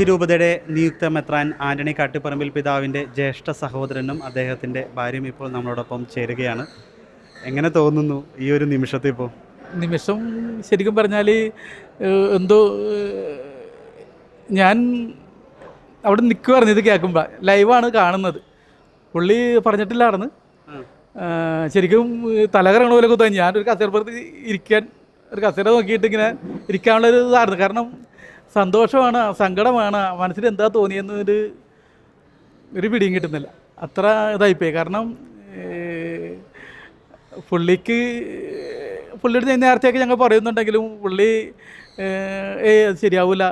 കൊച്ചി രൂപതയുടെ നിയുക്ത മെത്രാൻ ആന്റണി കാട്ടിപ്പറമ്പിൽ പിതാവിന്റെ ജ്യേഷ്ഠ സഹോദരനും അദ്ദേഹത്തിന്റെ ഭാര്യയും ഇപ്പോൾ നമ്മളോടൊപ്പം ചേരുകയാണ്. എങ്ങനെ തോന്നുന്നു ഈ ഒരു നിമിഷത്തിൽ ഇപ്പോൾ? നിമിഷം ശരിക്കും പറഞ്ഞാൽ എന്തോ ഞാൻ അവിടെ നിൽക്കുമായിരുന്നു ഇത് കേൾക്കുമ്പോൾ ലൈവാണ് കാണുന്നത്. പുള്ളി പറഞ്ഞിട്ടില്ലായിരുന്നു. ശരിക്കും തലകറങ്ങണ പോലെ തോന്നി. ഞാനൊരു കസേരപ്പുറത്ത് ഇരിക്കാൻ ഒരു കസേര നോക്കിയിട്ട് ഇങ്ങനെ ഇരിക്കാനുള്ളൊരു ഇതായിരുന്നു. കാരണം സന്തോഷമാണ് സങ്കടമാണ്. മനസ്സിൽ എന്താ തോന്നിയെന്നൊരു ഒരു പിടിയും കിട്ടുന്നില്ല. അത്ര ഇതായിപ്പോയി. കാരണം പുള്ളിക്ക് പുള്ളിയുടെ നേരത്തെയൊക്കെ ഞങ്ങൾ പറയുന്നുണ്ടെങ്കിലും പുള്ളി ഏ അത് ശരിയാവില്ല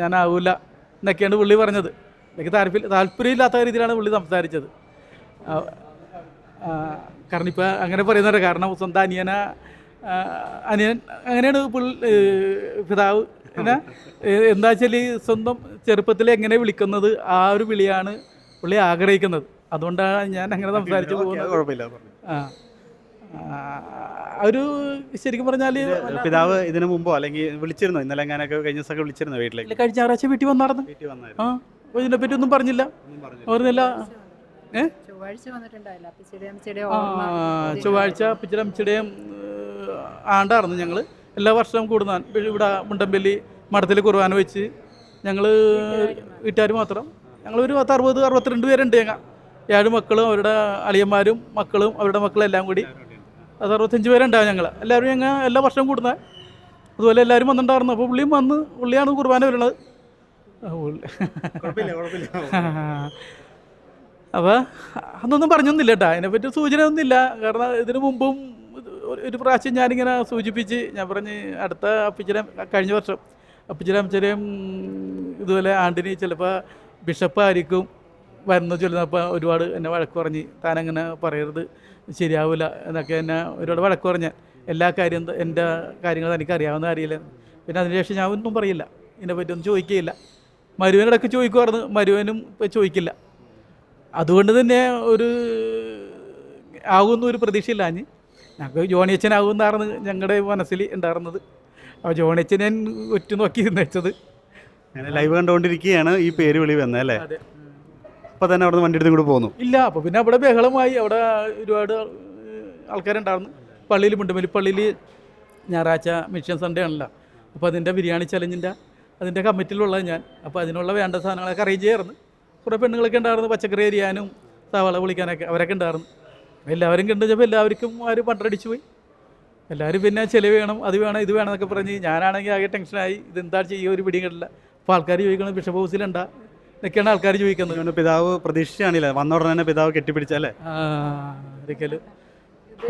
ഞാനാവില്ല എന്നൊക്കെയാണ് പുള്ളി പറഞ്ഞത്. എനിക്ക് താല്പര്യം താല്പര്യമില്ലാത്ത രീതിയിലാണ് പുള്ളി സംസാരിച്ചത്. കാരണം ഇപ്പം അങ്ങനെ പറയുന്നുണ്ട് കാരണം സ്വന്തം അനിയന അനിയൻ അങ്ങനെയാണ് പുള്ളി പിതാവ് പിന്നെ എന്താ വെച്ചാൽ സ്വന്തം ചെറുപ്പത്തിൽ എങ്ങനെ വിളിക്കുന്നത് ആ ഒരു വിളിയാണ് പുള്ളി ആഗ്രഹിക്കുന്നത്. അതുകൊണ്ടാണ് ഞാൻ അങ്ങനെ സംസാരിച്ചു പോകുന്നത്. കുഴപ്പമില്ല ആ ഒരു ശരിക്കും പറഞ്ഞാൽ പിതാവ് ഇതിനു മുമ്പോ അല്ലെങ്കിൽ വിളിച്ചിരുന്നോ? ഇന്നലെ ഞാനൊക്കെ കഴിഞ്ഞ ദിവസമൊക്കെ വിളിച്ചിരുന്നോ വീട്ടിലേക്ക്? കഴിഞ്ഞ ഞായറാഴ്ച വീട്ടിൽ വന്നായിരുന്നു. വീട്ടിൽ വന്നായിരുന്നു. ആ ഇതിനെ പറ്റി ഒന്നും പറഞ്ഞില്ല. പറഞ്ഞില്ല. പറഞ്ഞില്ല ചൊവ്വാഴ്ച ചൊവ്വാഴ്ച പിച്ചിടംച്ചിടയും ആണ്ടായിരുന്നു ഞങ്ങൾ എല്ലാ വർഷവും കൂടുന്ന ഇവിടെ മുണ്ടമ്പല്ലി മഠത്തിൽ കുർബാന വെച്ച് ഞങ്ങൾ വീട്ടുകാർ മാത്രം. ഞങ്ങളൊരു പത്ത് അറുപത് അറുപത്തിരണ്ട് പേരുണ്ട് ഞങ്ങൾ ഏഴ് മക്കളും അവരുടെ അളിയന്മാരും മക്കളും അവരുടെ മക്കളും എല്ലാം കൂടി. അത് അറുപത്തഞ്ച് പേരുണ്ടാവും ഞങ്ങൾ എല്ലാവരും ഞങ്ങൾ എല്ലാ വർഷവും കൂടുന്നത് അതുപോലെ എല്ലാവരും വന്നിട്ടുണ്ടായിരുന്നു. അപ്പോൾ പുള്ളിയും വന്ന് പുള്ളിയാണ് കുർബാന വരുന്നത്. അപ്പോൾ അതൊന്നും പറഞ്ഞൊന്നുമില്ല കേട്ടോ. അതിനെപ്പറ്റി സൂചന ഒന്നുമില്ല കാരണം ഇതിനു മുമ്പും ഒരു- പ്രാവശ്യം ഞാനിങ്ങനെ സൂചിപ്പിച്ച് ഞാൻ പറഞ്ഞ് അടുത്ത അപ്പിച്ചിരം കഴിഞ്ഞ വർഷം അപ്പിച്ചിരം അപ്പിച്ചിരം ഇതുപോലെ ആണ്ടിനി ചിലപ്പോൾ ബിഷപ്പ് ആയിരിക്കും വരുന്ന ചൊല്ലുന്നപ്പോൾ ഒരുപാട് എന്നെ വഴക്ക് പറഞ്ഞ് താനങ്ങനെ പറയരുത് ശരിയാവില്ല എന്നൊക്കെ എന്നെ ഒരുപാട് വഴക്ക് പറഞ്ഞ. എല്ലാ കാര്യം എന്റെ കാര്യങ്ങൾ എനിക്ക് അറിയാവുന്ന കാര്യമില്ല. പിന്നെ അതിനുശേഷം ഞാൻ ഒന്നും പറയില്ല. ഇതിനെപ്പറ്റി ഒന്നും ചോദിക്കുകയില്ല. മരുവനിടയ്ക്ക് ചോദിക്കുമായിരുന്നു മരുവനും ഇപ്പോൾ ചോദിക്കില്ല. അതുകൊണ്ട് തന്നെ ഒരു ആകുന്ന ഒരു പ്രതീക്ഷയില്ലാഞ്ഞ് ഞങ്ങൾക്ക് ജോണിയച്ചനാകുമെന്നായിരുന്നു ഞങ്ങളുടെ മനസ്സിൽ ഉണ്ടായിരുന്നത്. അപ്പോൾ ജോണിയച്ചനെ ഞാൻ ഒറ്റ നോക്കി വെച്ചത്. അങ്ങനെ ലൈവ് കണ്ടുകൊണ്ടിരിക്കുകയാണ് ഈ പേര് വിളി വന്നത് അല്ലേ? അപ്പോൾ തന്നെ അവിടെ വണ്ടി എടുത്ത് കൂടെ പോന്നു. ഇല്ല അപ്പോൾ പിന്നെ അവിടെ ബഹളമായി. അവിടെ ഒരുപാട് ആൾക്കാരുണ്ടായിരുന്നു. പള്ളിയിൽ മുണ്ടുമല്ലി പള്ളിയിൽ ഞായറാഴ്ച മിഷൻ സൺഡേ ആണല്ലോ. അപ്പോൾ അതിന്റെ ബിരിയാണി ചലഞ്ചിന്റെ അതിന്റെ കമ്മിറ്റിയിലുള്ള ഞാൻ. അപ്പോൾ അതിനുള്ള വേണ്ട സാധനങ്ങളൊക്കെ അറേഞ്ച് ചെയ്യാറുണ്ട്. കുറേ പെണ്ണുങ്ങളൊക്കെ ഉണ്ടായിരുന്നു. പച്ചക്കറി അരിയാനും സവാള പൊളിക്കാനൊക്കെ അവരൊക്കെ ഉണ്ടായിരുന്നു. എല്ലാവരും കണ്ടുകഴിഞ്ഞപ്പോൾ എല്ലാവർക്കും ആര് പണ്ടടിച്ചു പോയി. എല്ലാവരും പിന്നെ ചിലവ് വേണം അത് വേണം ഇത് വേണം എന്നൊക്കെ പറഞ്ഞ് ഞാനാണെങ്കിൽ ആകെ ടെൻഷനായി ഇത് ഇതെന്താ ചെയ്യുക ഒരു പിടിയും കിട്ടില്ല അപ്പോൾ ആൾക്കാർ ചോദിക്കണം ബിഷപ്പ് ഹൗസിലുണ്ടാ എന്നൊക്കെയാണ് ആൾക്കാർ ചോദിക്കുന്നത്. പിന്നെ പിതാവ് പ്രതീക്ഷിച്ചാണില്ല. വന്ന ഉടനെ തന്നെ പിതാവ് കെട്ടിപ്പിടിച്ചല്ലേ ആ, ഒരിക്കലും.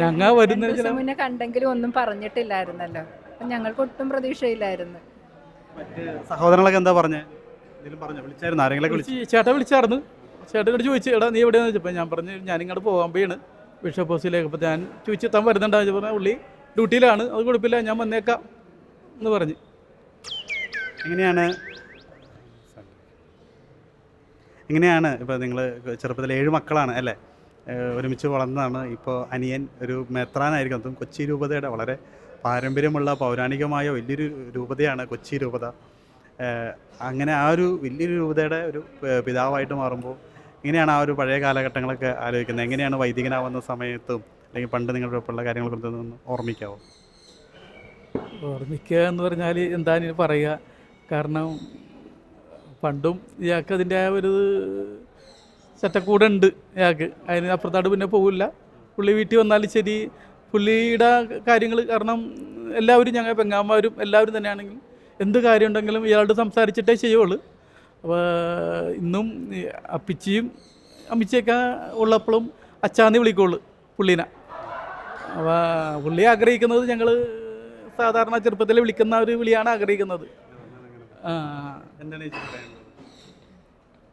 ഞങ്ങൾ വരുന്ന മുന്നേ കണ്ടെങ്കിലും ഒന്നും പറഞ്ഞിട്ടില്ലായിരുന്നല്ലോ. അപ്പം ഞങ്ങൾക്ക് ഒട്ടും പ്രതീക്ഷയില്ലായിരുന്നു. സഹോദരങ്ങളൊക്കെ എന്താ പറഞ്ഞേ? ചേട്ടാ പറഞ്ഞു? വിളിച്ചായിരുന്നു? ചേട്ടൻ ചേട്ടൻ ചോദിച്ചു എടാ നീ എവിടെയാണെന്ന് ചോദിച്ചപ്പോൾ ഞാൻ പറഞ്ഞു ഞാൻ ഇങ്ങോട്ട് പോകാൻ പോയാണ്. ബിഷപ്പ് ഹൗസിലേക്ക് അപ്പോൾ ഞാൻ ചോദിച്ചു താൻ വരുന്നുണ്ടോ? എന്ന് പറഞ്ഞാൽ പുള്ളി ഡ്യൂട്ടിയിലാണ് അത് കുഴപ്പമില്ല ഞാൻ വന്നേക്കാം എന്ന് പറഞ്ഞ്. എങ്ങനെയാണ്? എങ്ങനെയാണ് ഇപ്പോൾ നിങ്ങൾ ചെറുപ്പത്തിൽ ഏഴ് മക്കളാണ് അല്ലേ? ഒരുമിച്ച് വളർന്നതാണ്. ഇപ്പോൾ അനിയൻ ഒരു മെത്രാനായിരിക്കും. അതും കൊച്ചി രൂപതയുടെ വളരെ പാരമ്പര്യമുള്ള പൗരാണികമായ വലിയൊരു രൂപതയാണ് കൊച്ചി രൂപത. അങ്ങനെ ആ ഒരു വലിയൊരു രൂപതയുടെ ഒരു പിതാവായിട്ട് മാറുമ്പോൾ എങ്ങനെയാണ് ആ ഒരു പഴയ കാലഘട്ടങ്ങളൊക്കെ ആലോചിക്കുന്നത്. എങ്ങനെയാണ് വൈദികനാവുന്ന സമയത്തും അല്ലെങ്കിൽ പണ്ട് നിങ്ങളുടെ ഒപ്പമുള്ള കാര്യങ്ങളൊക്കെ ഒന്ന് ഓർമ്മിക്കാവോ? ഓർമ്മിക്കുക എന്ന് പറഞ്ഞാൽ എന്താണ് ഇനി പറയുക? കാരണം പണ്ടും ഇയാൾക്ക് അതിന്റെ ആ ഒരു ചട്ടക്കൂടെ ഉണ്ട് ഇയാൾക്ക്. അതിന് അപ്പുറത്താട് പിന്നെ പോകില്ല പുള്ളി വീട്ടിൽ വന്നാലും ശരി. പുള്ളിയുടെ കാര്യങ്ങൾ കാരണം എല്ലാവരും ഞങ്ങൾ പെങ്ങാമ്മാരും എല്ലാവരും തന്നെയാണെങ്കിലും എന്ത് കാര്യമുണ്ടെങ്കിലും ഇയാളോട് സംസാരിച്ചിട്ടേ ചെയ്യുള്ളൂ. അപ്പോൾ ഇന്നും അപ്പിച്ചിയും അമ്മിച്ചിയൊക്കെ ഉള്ളപ്പോഴും അച്ചാന്ന് വിളിക്കുള്ളൂ പുള്ളീനെ. അപ്പോൾ പുള്ളി ആഗ്രഹിക്കുന്നത് ഞങ്ങൾ സാധാരണ ചെറുപ്പത്തിൽ വിളിക്കുന്ന ഒരു വിളിയാണ് ആഗ്രഹിക്കുന്നത്.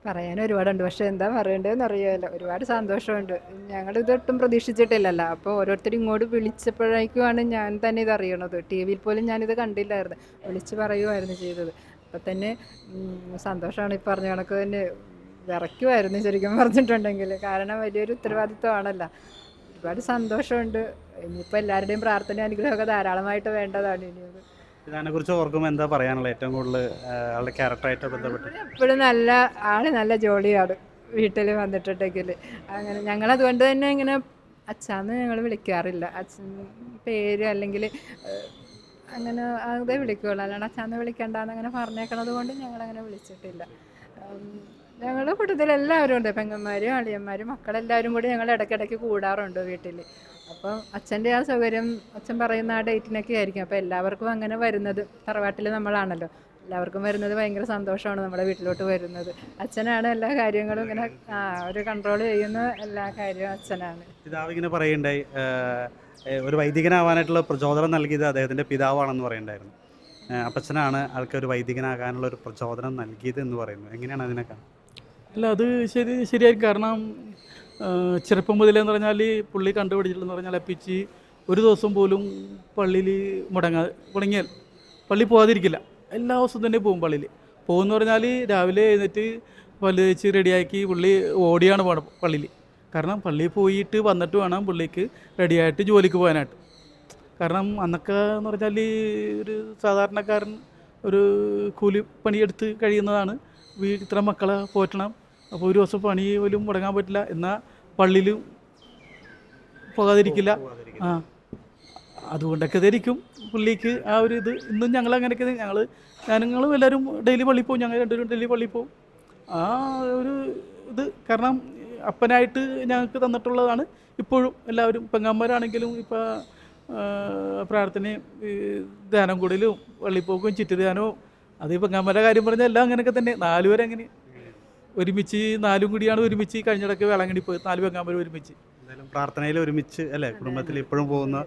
പറയാൻ ഒരുപാടുണ്ട്. പക്ഷെ എന്താ പറയേണ്ടതെന്ന് അറിയാമല്ലോ. ഒരുപാട് സന്തോഷമുണ്ട്. ഞങ്ങൾ ഇതൊട്ടും പ്രതീക്ഷിച്ചിട്ടില്ലല്ലോ. അപ്പോൾ ഓരോരുത്തരും ഇങ്ങോട്ട് വിളിച്ചപ്പോഴേക്കുമാണ് ഞാൻ തന്നെ ഇത് അറിയണത്. ടി വിയിൽ പോലും ഞാനിത് കണ്ടില്ലായിരുന്നു. വിളിച്ച് പറയുമായിരുന്നു ചെയ്തത്. അപ്പം തന്നെ സന്തോഷമാണ് ഈ പറഞ്ഞ കണക്ക് തന്നെ. വിറയ്ക്കുമായിരുന്നു ശരിക്കും പറഞ്ഞിട്ടുണ്ടെങ്കിൽ. കാരണം വലിയൊരു ഉത്തരവാദിത്വമാണല്ലോ. ഒരുപാട് സന്തോഷമുണ്ട്. ഇനിയിപ്പോൾ എല്ലാവരുടെയും പ്രാർത്ഥന അനുഗ്രഹമൊക്കെ ധാരാളമായിട്ട് വേണ്ടതാണ് ഇനിയത് ഇതിനെക്കുറിച്ച് ഓർക്കുമ്പോൾ എന്താ പറയാനുള്ളത്? ഏറ്റവും കൂടുതൽ ആളുടെ ക്യാരക്ടറായിട്ട് ബന്ധപ്പെട്ട്. എപ്പോഴും നല്ല ആൾ നല്ല ജോലിയാണ് വീട്ടിൽ വന്നിട്ടുണ്ടെങ്കിൽ. അങ്ങനെ ഞങ്ങൾ അതുകൊണ്ട് തന്നെ ഇങ്ങനെ അച്ഛാന്ന് ഞങ്ങൾ വിളിക്കാറില്ല. അച്ഛൻ പേര് അല്ലെങ്കിൽ അങ്ങനെ അതേ വിളിക്കുകയുള്ളൂ അല്ലാണ്ട് അച്ഛാന്ന് വിളിക്കണ്ടെന്ന് അങ്ങനെ പറഞ്ഞേക്കണത് കൊണ്ട് ഞങ്ങളങ്ങനെ വിളിച്ചിട്ടില്ല. ഞങ്ങളുടെ കൂട്ടത്തിൽ എല്ലാവരും ഉണ്ട്. പെങ്ങന്മാരും അളിയന്മാരും മക്കളെല്ലാവരും കൂടി ഞങ്ങൾ ഇടയ്ക്കിടയ്ക്ക് കൂടാറുണ്ട് വീട്ടിൽ. അപ്പം അച്ഛന്റെ ആ സൗകര്യം അച്ഛൻ പറയുന്ന ആ ഡേറ്റിനൊക്കെ ആയിരിക്കും. അപ്പോൾ എല്ലാവർക്കും അങ്ങനെ വരുന്നത് തറവാട്ടിൽ നമ്മളാണല്ലോ. എല്ലാവർക്കും വരുന്നത് ഭയങ്കര സന്തോഷമാണ് നമ്മുടെ വീട്ടിലോട്ട് വരുന്നത്. അച്ഛനാണ് എല്ലാ കാര്യങ്ങളും ഇങ്ങനെ ആ ഒരു കൺട്രോൾ ചെയ്യുന്ന എല്ലാ കാര്യവും അച്ഛനാണ്. ഇങ്ങനെ പറയുണ്ടായി ഒരു വൈദികനാവാനായിട്ടുള്ള പ്രചോദനം നൽകിയത് അദ്ദേഹത്തിന്റെ പിതാവാണെന്ന് പറയണ്ടായിരുന്നു അപ്പച്ചനാണ് ആൾക്ക് ഒരു വൈദികനാകാനുള്ള ഒരു പ്രചോദനം നൽകിയത് എന്ന് പറയുന്നു. എങ്ങനെയാണ് അതിനൊക്കെ അല്ല അത് ശരി ശരിയായിരിക്കും കാരണം ചെറുപ്പം മുതലെന്ന് പറഞ്ഞാൽ പുള്ളി കണ്ടുപിടിച്ചിട്ടെന്ന് പറഞ്ഞാൽ അപ്പിച്ച് ഒരു ദിവസം പോലും പള്ളിയിൽ മുടങ്ങാ മുടങ്ങിയാൽ പള്ളി പോകാതിരിക്കില്ല എല്ലാ ദിവസവും തന്നെ പോകും പള്ളിയിൽ. പോകുമെന്ന് പറഞ്ഞാൽ രാവിലെ എഴുന്നേറ്റ് പല്ല് തേച്ച് റെഡിയാക്കി പുള്ളി ഓടിയാണ് പോകണം പള്ളിയിൽ. കാരണം പള്ളിയിൽ പോയിട്ട് വന്നിട്ട് വേണം പുള്ളിക്ക് റെഡിയായിട്ട് ജോലിക്ക് പോകാനായിട്ട്. കാരണം അന്നൊക്കെ എന്ന് പറഞ്ഞാൽ ഈ ഒരു സാധാരണക്കാരൻ ഒരു കൂലി പണിയെടുത്ത് കഴിയുന്നതാണ്. ഇത്ര മക്കളെ പോറ്റണം. അപ്പോൾ ഒരു ദിവസം പണി പോലും മുടങ്ങാൻ പറ്റില്ല. എന്നാൽ പള്ളിയിൽ പോകാതിരിക്കില്ല. ആ. അതുകൊണ്ടൊക്കെ ഇതായിരിക്കും പുള്ളിക്ക് ആ ഒരു ഇത്. ഇന്നും ഞങ്ങൾ അങ്ങനെയൊക്കെ ഞങ്ങൾ ഞങ്ങളും എല്ലാവരും ഡെയിലി പള്ളിയിൽ പോകും ഞങ്ങൾ രണ്ടുപേരും ഡെയിലി പള്ളിയിൽ പോകും ആ ഒരു ഇത് കാരണം അപ്പനായിട്ട് ഞങ്ങൾക്ക് തന്നിട്ടുള്ളതാണ്. ഇപ്പോഴും എല്ലാവരും പെങ്ങന്മാരാണെങ്കിലും ഇപ്പോൾ പ്രാർത്ഥനയും ധ്യാനം കൂടലും പള്ളിപ്പോക്കും ചിറ്റുധ്യാനവും അത് ഈ പെങ്ങന്മാരുടെ കാര്യം പറഞ്ഞാൽ എല്ലാം അങ്ങനെയൊക്കെ തന്നെ. നാലുപേരെ അങ്ങനെ. ഒരുമിച്ച് നാലും കൂടിയാണ് ഒരുമിച്ച് കഴിഞ്ഞിടയ്ക്ക് വേളങ്ങണി പോയത്. നാല് പെങ്ങാമ്പരം ഒരുമിച്ച്. എന്തായാലും പ്രാർത്ഥനയിൽ ഒരുമിച്ച് അല്ലേ? കുടുംബത്തിൽ ഇപ്പോഴും പോകുന്ന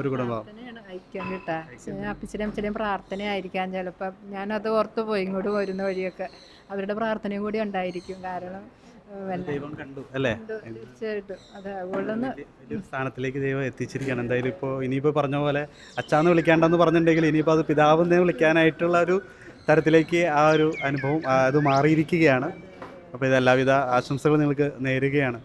ഒരു കുടുംബം. ഐക്യം കിട്ടാ. അപ്പച്ചനും അച്ഛനും പ്രാർത്ഥനയായിരിക്കാം. ചിലപ്പോൾ ഞാനത് ഓർത്ത് പോയി ഇങ്ങോട്ട് വരുന്ന വഴിയൊക്കെ. അവരുടെ പ്രാർത്ഥനയും കൂടി ഉണ്ടായിരിക്കും. കാരണം ദൈവം കണ്ടു അല്ലേ? തീർച്ചയായിട്ടും. അതെ അതുകൊണ്ടൊന്ന് സ്ഥാനത്തിലേക്ക് ദൈവം എത്തിച്ചിരിക്കുകയാണ്. എന്തായാലും ഇപ്പോൾ ഇനിയിപ്പോൾ പറഞ്ഞ പോലെ അച്ഛാന്ന് വിളിക്കേണ്ടെന്ന് പറഞ്ഞിട്ടുണ്ടെങ്കിൽ ഇനിയിപ്പോൾ അത് പിതാവെന്ന് വിളിക്കാനായിട്ടുള്ള ഒരു തരത്തിലേക്ക് ആ ഒരു അനുഭവം അത് മാറിയിരിക്കുകയാണ്. അപ്പോൾ ഇത് എല്ലാവിധ ആശംസകളും നിങ്ങൾക്ക് നേരുകയാണ്.